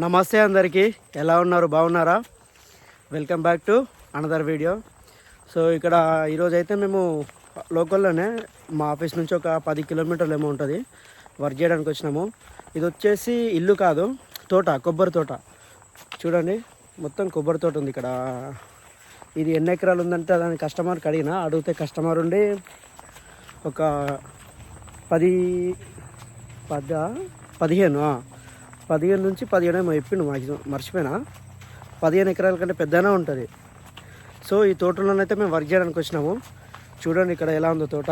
నమస్తే అందరికీ. ఎలా ఉన్నారు? బాగున్నారా? Welcome back to another video. So ఇక్కడ ఈరోజు అయితే మేము లోకల్లోనే మా ఆఫీస్ నుంచి ఒక పది కిలోమీటర్లు ఏమో ఉంటుంది. వర్క్ చేయడానికి వచ్చినాము. ఇది వచ్చేసి ఇల్లు కాదు తోట కొబ్బరి తోట. చూడండి మొత్తం కొబ్బరి తోట ఉంది ఇక్కడ. ఇది ఎన్ని ఎకరాలు ఉందంటే దాని కస్టమర్కి అడిగిన అడిగితే కస్టమర్ ఉండి ఒక పది పద పదిహేను పదిహేను నుంచి పదిహేను ఏమో చెప్పిండు మాక్సిమం మర్చిపోయినా? పదిహేను ఎకరాల కంటే పెద్దనే ఉంటుంది. సో ఈ తోటలోనైతే మేము వర్క్ చేయడానికి వచ్చినాము. చూడండి ఇక్కడ ఎలా ఉందో తోట.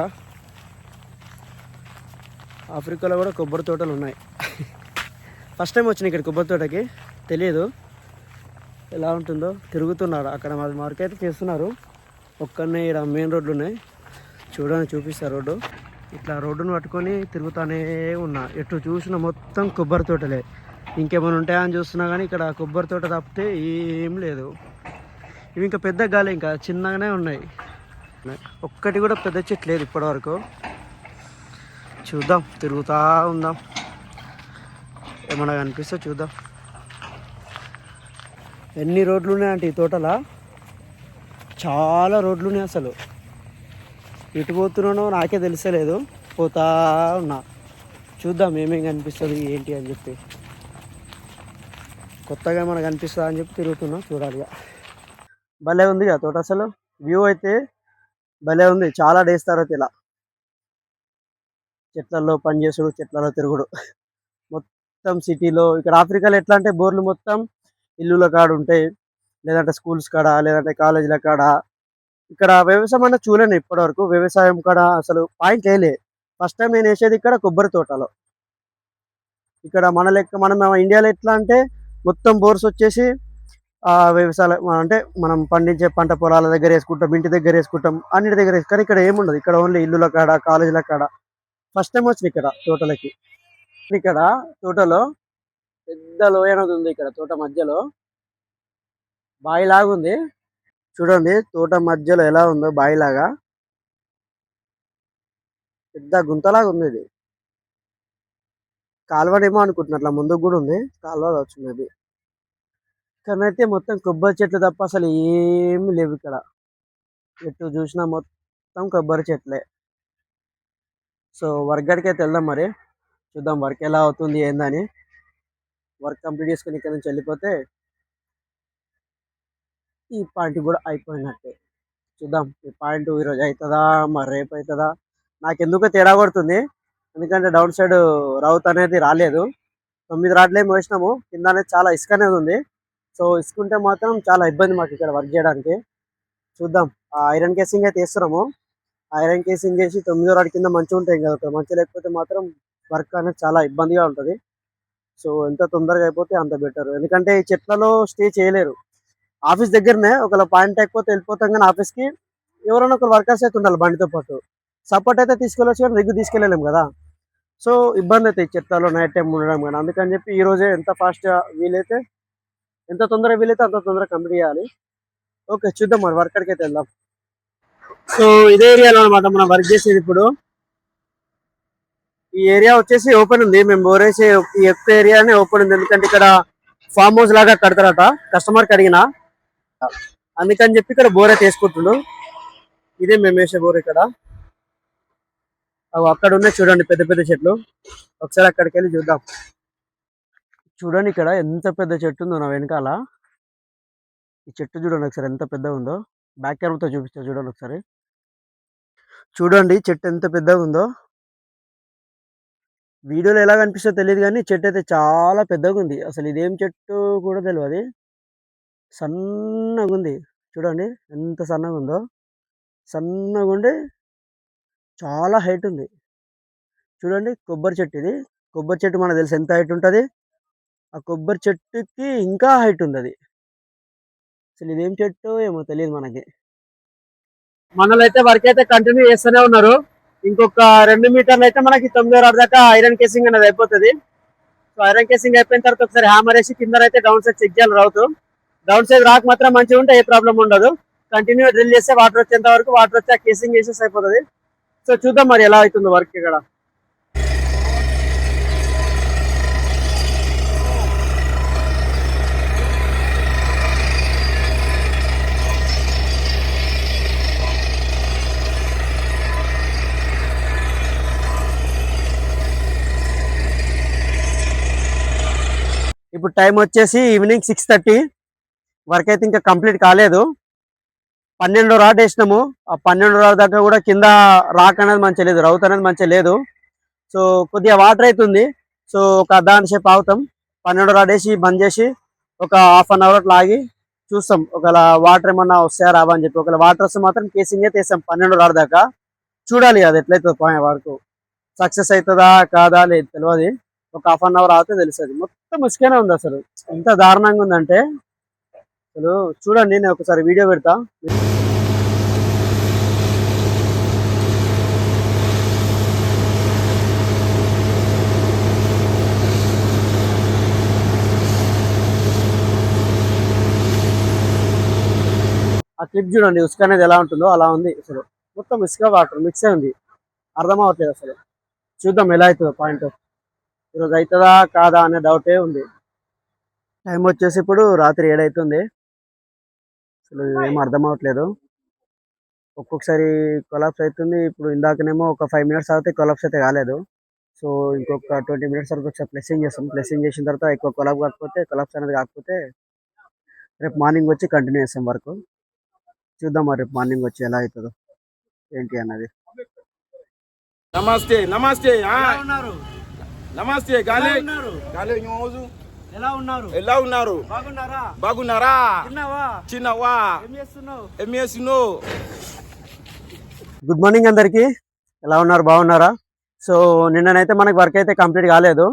ఆఫ్రికాలో కూడా కొబ్బరి తోటలు ఉన్నాయి. ఫస్ట్ టైం వచ్చిన ఇక్కడ కొబ్బరి తోటకి. తెలియదు ఎలా ఉంటుందో తిరుగుతున్నారు. అక్కడ మాది మార్కెట్ అయితే చేస్తున్నారు. ఒక్కనే ఇక్కడ మెయిన్ రోడ్లు ఉన్నాయి. చూడండి చూపిస్తారు రోడ్డు. ఇట్లా రోడ్డును పట్టుకొని తిరుగుతూనే ఉన్నా. ఎటు చూసిన మొత్తం కొబ్బరి తోటలే. ఇంకేమైనా ఉంటాయా అని చూస్తున్నా కానీ ఇక్కడ కొబ్బరి తోట తప్పితే ఏం లేదు. ఇవి ఇంకా పెద్ద గాలి ఇంకా చిన్నగానే ఉన్నాయి. ఒక్కటి కూడా పెద్ద చెట్టు లేదు ఇప్పటివరకు. చూద్దాం తిరుగుతూ ఉందాం. ఏమన్నా కనిపిస్తే చూద్దాం. ఎన్ని రోడ్లు ఉన్నాయంటే ఈ తోటలా? చాలా రోడ్లు ఉన్నాయి అసలు. ఎటు పోతున్నానో నాకే తెలిసలేదు. పోతా ఉన్నా. చూద్దాం ఏమేమి కనిపిస్తుంది ఏంటి అని చెప్పి. కొత్తగా మనకు అనిపిస్తుంది అని చెప్పి తిరుగుతున్నాం చూడాలి భలే ఉంది కదా తోట అసలు. వ్యూ అయితే భలే ఉంది చాలా డేస్ తర్వాత ఇలా. చెట్లలో పనిచేసుడు చెట్లలో తిరుగుడు. మొత్తం సిటీలో ఇక్కడ ఆఫ్రికాలో ఎట్లా అంటే బోర్లు మొత్తం ఇల్లుల కాడ ఉంటాయి. లేదంటే స్కూల్స్ కాడ లేదంటే కాలేజీల కాడ. ఇక్కడ వ్యవసాయం అన్న చూడలేను ఇప్పటివరకు. వ్యవసాయం కూడా అసలు పాయింట్ వేయలే ఫస్ట్ టైం నేను వేసేది ఇక్కడ కొబ్బరి తోటలో. ఇక్కడ మన లెక్క మనం ఇండియాలో ఎట్లా అంటే మొత్తం బోర్స్ వచ్చేసి ఆ వ్యవసాయ అంటే మనం పండించే పంట పొలాల దగ్గర వేసుకుంటాం ఇంటి దగ్గర వేసుకుంటాం అన్నిటి దగ్గర వేసుకుంటాం. కానీ ఇక్కడ ఏముండదు. ఇక్కడ ఓన్లీ ఇల్లుల కాడ కాలేజీల కాడ. ఫస్ట్ టైం వచ్చింది ఇక్కడ తోటలకి. ఇక్కడ తోటలో పెద్ద లోయనది ఉంది ఇక్కడ తోట మధ్యలో. బావి ఉంది చూడండి తోట మధ్యలో ఎలా ఉందో బావిలాగా పెద్ద గుంతలాగా ఉంది ఇది. కాలువనేమో అనుకుంటున్నా అట్లా ముందుకు కూడా ఉంది. కాలువ వచ్చినది కానీ అయితే మొత్తం కొబ్బరి చెట్లు తప్ప అసలు ఏమి లేవు ఇక్కడ. ఎటు చూసినా మొత్తం కొబ్బరి చెట్లే. సో వర్క్ గడికి అయితే వెళ్దాం మరి. చూద్దాం వర్క్ ఎలా అవుతుంది ఏందని. వర్క్ కంప్లీట్ చేసుకుని ఇక్కడ నుంచి వెళ్ళిపోతే ఈ పాయింట్ కూడా అయిపోయినట్టే. చూద్దాం ఈ పాయింట్ ఈరోజు అవుతుందా మరి రేపు అవుతుందా నాకు తేడా కొడుతుంది. ఎందుకంటే డౌన్ సైడ్ రౌత్ అనేది రాలేదు. తొమ్మిది రాడ్లే మోసినాము. కింద అనేది చాలా ఇసుక అనేది ఉంది. సో ఇసుకుంటే మాత్రం చాలా ఇబ్బంది మాకు ఇక్కడ వర్క్ చేయడానికి. చూద్దాం. ఆ ఐరన్ కేసింగ్ అయితే వేస్తున్నాము. ఐరన్ కేసింగ్ చేసి తొమ్మిదో రాడ్ కింద మంచిగా ఉంటాయి కదా. ఇక్కడ మంచి లేకపోతే మాత్రం వర్క్ అనేది చాలా ఇబ్బందిగా ఉంటుంది. సో ఎంత తొందరగా అయిపోతే అంత బెటర్. ఎందుకంటే ఈ చెట్లలో స్టే చేయలేరు. ఆఫీస్ దగ్గరనే ఒకవేళ పాయింట్ అయిపోతే వెళ్ళిపోతాం కానీ ఆఫీస్కి ఎవరైనా ఒకరు వర్కర్స్ అయితే ఉండాలి బండితో పాటు. సపోర్ట్ అయితే తీసుకెళ్ళొచ్చు కానీ రిగ్గు తీసుకెళ్ళలేము కదా. సో ఇబ్బంది అయితే చెట్లలో నైట్ టైం ఉండడం కానీ అందుకని చెప్పి ఈ రోజే ఎంత ఫాస్ట్గా వీలైతే ఎంత తొందరగా వీలైతే అంత తొందరగా కంప్లీట్ చేయాలి. ఓకే చూద్దాం మరి వర్కర్కి అయితే వెళ్దాం. సో ఇదే ఏరియాలో అనమాట మనం వర్క్ చేసేది ఇప్పుడు. ఈ ఏరియా వచ్చేసి ఓపెన్ ఉంది. మేము బోరేసే ఈ ఎక్కువ ఏరియానే ఓపెన్ ఉంది. ఎందుకంటే ఇక్కడ ఫామ్ హౌస్ లాగా కడతారట. కస్టమర్కి అడిగిన అందుకని చెప్పి ఇక్కడ బోర్ అయితే ఇదే మేము వేసే బోర్ ఇక్కడ. అవి అక్కడ ఉన్నాయి చూడండి పెద్ద పెద్ద చెట్లు. ఒకసారి అక్కడికి వెళ్ళి చూద్దాం. చూడండి ఇక్కడ ఎంత పెద్ద చెట్టు ఉందో నా వెనకాల. ఈ చెట్టు చూడండి ఒకసారి ఎంత పెద్దగా ఉందో. బ్యాక్ కెమెరాతో చూపిస్తా చూడండి ఒకసారి. చూడండి చెట్టు ఎంత పెద్దగా ఉందో. వీడియోలో ఎలా కనిపిస్తుందో తెలియదు కానీ చెట్టు అయితే చాలా పెద్దగా ఉంది. అసలు ఇదేం చెట్టు కూడా తెలియదు సన్నగా ఉంది చూడండి ఎంత సన్నగా ఉందో సన్నగా ఉండి చాలా హైట్ ఉంది. చూడండి కొబ్బరి చెట్టు ఇది. కొబ్బరి చెట్టు మనకు తెలుసు ఎంత హైట్ ఉంటుంది. ఆ కొబ్బరి చెట్టుకి ఇంకా హైట్ ఉంది అది. అసలు ఇదేం చెట్టు ఏమో తెలియదు మనకి. మనలో అయితే వర్క్ అయితే కంటిన్యూ చేస్తూనే ఉన్నారు. ఇంకొక రెండు మీటర్లు అయితే మనకి తొమ్మిది రాడు దాకా ఐరన్ కేసింగ్ అనేది అయిపోతుంది. సో ఐరన్ కేసింగ్ అయిపోయిన తర్వాత ఒకసారి హ్యామర్ వేసి కింద అయితే డౌన్ సైడ్ చెక్ చేయాలి రావుతూ డౌన్ సైడ్ రాక్ మాత్రం మంచిగా ఉంటే ఏ ప్రాబ్లం ఉండదు. కంటిన్యూ డ్రిల్ చేస్తే వాటర్ వచ్చేంత వరకు వాటర్ వచ్చి కేసింగ్ చేసే అయిపోతుంది సో చూద్దాం మరి ఎలా అవుతుంది వర్క్ ఇక్కడ. ఇప్పుడు టైం వచ్చేసి ఈవినింగ్ సిక్స్ థర్టీ వర్క్ అయితే ఇంకా కంప్లీట్ కాలేదు. పన్నెండు రాడ్ వేసినాము. ఆ పన్నెండు రాడ్ దాకా కూడా కింద రాక్ అనేది మంచి లేదు రౌత్ అనేది మంచిగా లేదు. సో కొద్దిగా వాటర్ అవుతుంది సో ఒక అర్ధ సేపు ఆగుతాం. పన్నెండు రాడ్ వేసి బంద్ చేసి ఒక హాఫ్ అన్ అవర్ అట్లా ఆగి చూస్తాం. ఒకవేళ వాటర్ ఏమన్నా వస్తాయా రావా అని చెప్పి. ఒకవేళ వాటర్ వస్తే మాత్రం కేసింగ్ అయితే వేస్తాం పన్నెండు రాడ్ దాకా. చూడాలి అది ఎట్లయితే పోయే వరకు సక్సెస్ అవుతుందా కాదా లేదు తెలియదు ఒక హాఫ్ అన్ అవర్ ఆగితే తెలుస్తుంది. మొత్తం ఇసుకనే ఉంది అసలు. ఎంత దారుణంగా ఉందంటే అసలు చూడండి నేను ఒకసారి వీడియో పెడతా. ఆ క్లిప్ చూడండి ఇసుక అనేది ఎలా ఉంటుందో అలా ఉంది. అసలు మొత్తం ఇసుక వాటర్ మిక్స్ ఉంది. అర్థం అవ్వట్లేదు అసలు. చూద్దాం ఎలా అవుతుందో పాయింట్ ఈరోజు అవుతుందా కాదా అనే డౌటే ఉంది. టైం వచ్చేసి ఇప్పుడు రాత్రి ఏడైతుంది. అసలు ఏం అర్థం అవ్వట్లేదు. ఒక్కొక్కసారి కొలాప్స్ అవుతుంది ఇప్పుడు ఇందాకనేమో ఒక ఫైవ్ మినిట్స్ అయితే కొలాప్స్ అయితే కాలేదు. సో ఇంకొక ట్వంటీ మినిట్స్ వరకు ఒకసారి ప్లెస్సింగ్ చేస్తాం. ప్లెస్సింగ్ చేసిన తర్వాత ఎక్కువ కొలాప్ కాకపోతే కొలాప్స్ అనేది కాకపోతే రేపు మార్నింగ్ వచ్చి కంటిన్యూ చేస్తాం వరకు. చూద్దాం మరి రేపు మార్నింగ్ వచ్చి ఎలా అవుతుందో. ఏంటి అన్నది. నమస్తే నమస్తే. ఆ, ఉన్నారు? నమస్తే గాలి. ఉన్నారు? గాలి న్యూజు ఎలా ఉన్నారు? ఎలా ఉన్నారు? బాగున్నారా? బాగున్నారా? చిన్నవా ఏం చేస్తున్నావు? గుడ్ మార్నింగ్ అందరికి. ఎలా ఉన్నారు? బాగున్నారా? సో నిన్ననైతే మనకి వర్క్ అయితే కంప్లీట్ కాలేదు.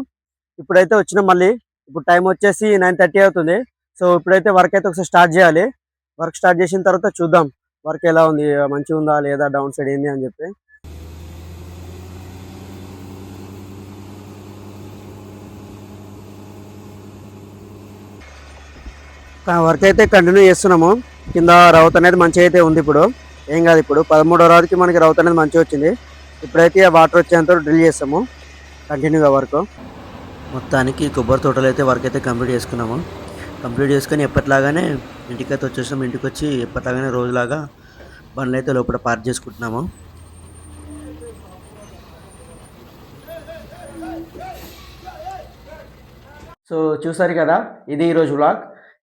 ఇప్పుడైతే వచ్చినాం మళ్ళీ. ఇప్పుడు టైం వచ్చేసి నైన్ థర్టీ అవుతుంది. సో ఇప్పుడైతే వర్క్ అయితే ఒకసారి స్టార్ట్ చేయాలి. వర్క్ స్టార్ట్ చేసిన తర్వాత చూద్దాం. వర్క్ ఎలా ఉంది? మంచిగా ఉందా? లేదా? డౌన్ సైడ్ ఏంది? అని చెప్పి. వర్క్ అయితే కంటిన్యూ చేస్తున్నాము. కింద రౌత్ అనేది మంచిగా అయితే ఉంది ఇప్పుడు. ఏం కాదు ఇప్పుడు. పదమూడో రోజుకి మనకి రౌత్ అనేది మంచిగా వచ్చింది. ఇప్పుడైతే వాటర్ వచ్చేంత డ్రిల్ చేస్తాము. కంటిన్యూగా వర్క్ మొత్తానికి కొబ్బరి తోటలో అయితే వర్క్ అయితే కంప్లీట్ చేసుకున్నాము. కంప్లీట్ చేసుకొని ఎప్పటిలాగానే ఇంటికైతే వచ్చేసాము. ఇంటికి వచ్చి ఎప్పటిలాగానే రోజులాగా బండ్లు అయితే లోపల పార్క్ చేసుకుంటున్నాము. సో చూసారు కదా? ఇది ఈరోజు వ్లాగ్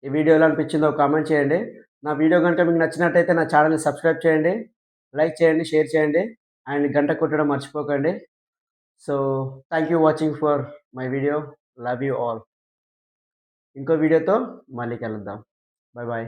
ఈ వీడియో ఎలా అనిపించిందో కామెంట్ చేయండి. నా వీడియో కనుక మీకు నచ్చినట్టయితే నా ఛానల్ని సబ్స్క్రైబ్ చేయండి. లైక్ చేయండి షేర్ చేయండి. అండ్ గంట కొట్టడం మర్చిపోకండి. So thank you watching for my video. Love you all. ఇంకో వీడియోతో మళ్ళీ కలుద్దాం. Bye bye